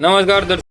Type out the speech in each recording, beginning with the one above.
नमस्कार दर्शक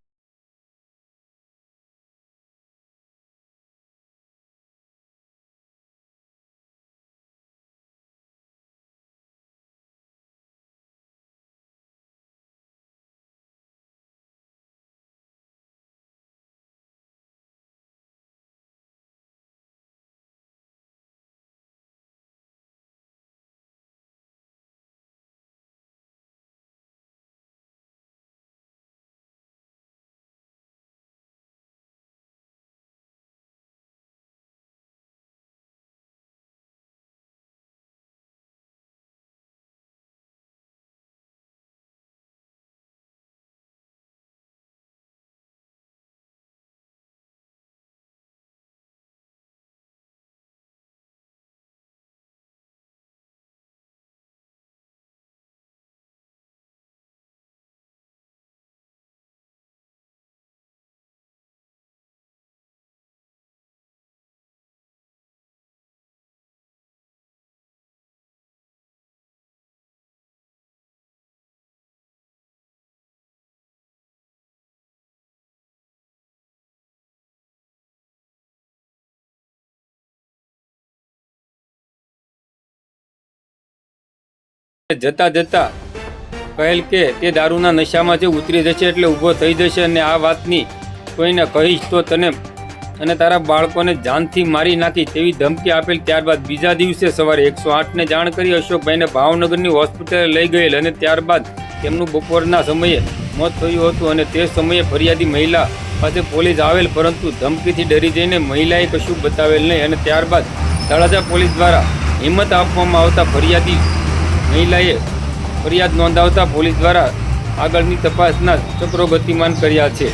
જતા જતા કહેલ કે તે દારૂના નશામાં જે ઉતરી જશે એટલે ઊભો થઈ જશે અને આ વાતની કોઈને કહીશ તો તને અને તારા બાળકોને જાનથી મારી નાખી તેવી ધમકી આપેલ ત્યારબાદ બીજા દિવસે સવારે એકસો આઠને જાણ કરી અશોકભાઈને ભાવનગરની હોસ્પિટલે લઈ ગયેલ અને ત્યારબાદ તેમનું બપોરના સમયે મોત થયું હતું અને તે સમયે ફરિયાદી મહિલા પાસે પોલીસ આવેલ, પરંતુ ધમકીથી ડરી જઈને મહિલાએ કશું બતાવેલ નહીં અને ત્યારબાદ તળાજા પોલીસ દ્વારા હિંમત આપવામાં આવતા ફરિયાદી મહિલાએ ફરિયાદ નોંધાવતા પોલીસ દ્વારા આગળની તપાસના ચક્રો ગતિમાન કર્યા છે.